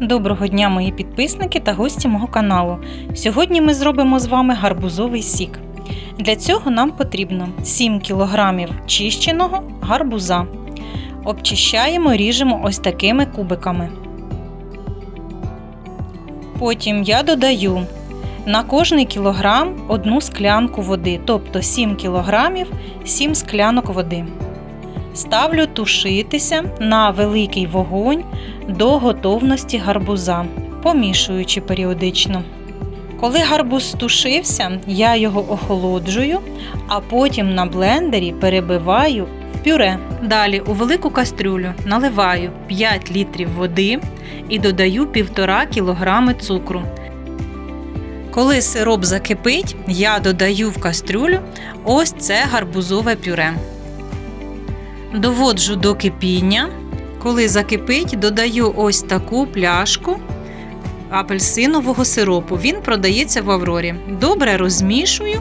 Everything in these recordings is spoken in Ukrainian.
Доброго дня, мої підписники та гості мого каналу. Сьогодні ми зробимо з вами гарбузовий сік. Для цього нам потрібно 7 кг чищеного гарбуза. Обчищаємо ріжемо ось такими кубиками. Потім я додаю на кожний кілограм одну склянку води, тобто 7 кг 7 склянок води. Ставлю тушитися на великий вогонь до готовності гарбуза, помішуючи періодично. Коли гарбуз стушився, я його охолоджую, а потім на блендері перебиваю в пюре. Далі у велику кастрюлю наливаю 5 літрів води і додаю 1,5 кг цукру. Коли сироп закипить, я додаю в кастрюлю ось це гарбузове пюре. Доводжу до кипіння. Коли закипить, додаю ось таку пляшку апельсинового сиропу. Він продається в Аврорі. Добре розмішую.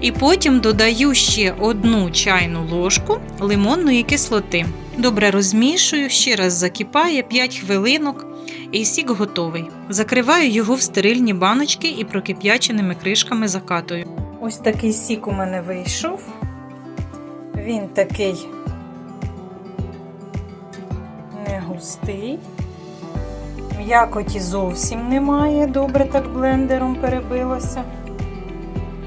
І потім додаю ще одну чайну ложку лимонної кислоти. Добре розмішую, ще раз закипає 5 хвилинок і сік готовий. Закриваю його в стерильні баночки і прокип'яченими кришками закатую. Ось такий сік у мене вийшов. Він такий густий. М'якоті зовсім немає, добре так блендером перебилося.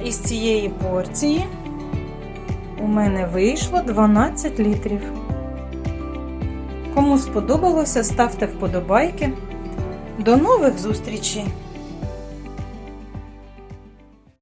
Із цієї порції у мене вийшло 12 літрів. Кому сподобалося, ставте вподобайки. До нових зустрічей!